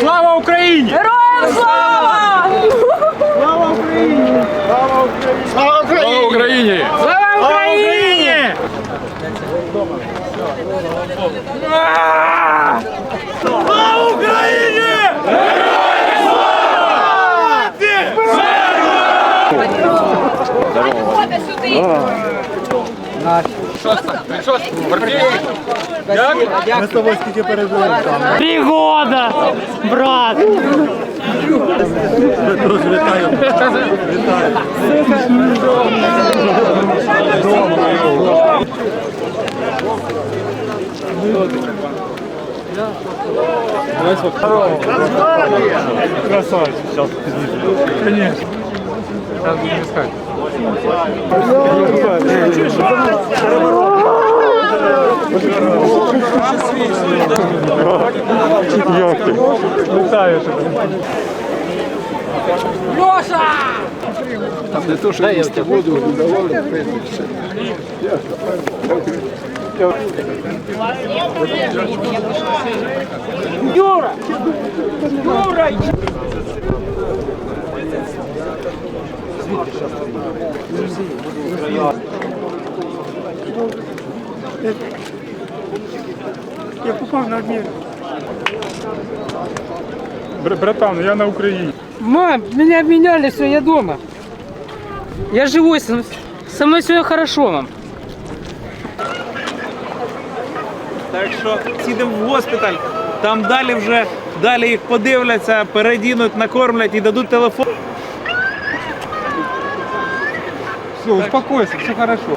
Слава Україні! Героям слава! Слава Україні! Слава Україні! Слава Україні! Слава Україні! Слава Україні! Героям слава! Здорово! Здорово! Здорово! Здорово! Здорово! Ми з тобою скільки пережили там. Три года, брат! Дуже вітаю. Вітаю. Красавец. Сейчас пізніше. Конечно. Сейчас будем искать. Як ти? Вітаю тебе. Юра! Юра! Я попав на обмін. Братан, я на Україні. Мам, меня обменяли, все, я дома. Я живой, со, со мной все хорошо, мам. Так що сідемо в госпіталь, там далі вже далі їх подивляться, передінуть, накормлять і дадуть телефон. Все, успокойся, все хорошо.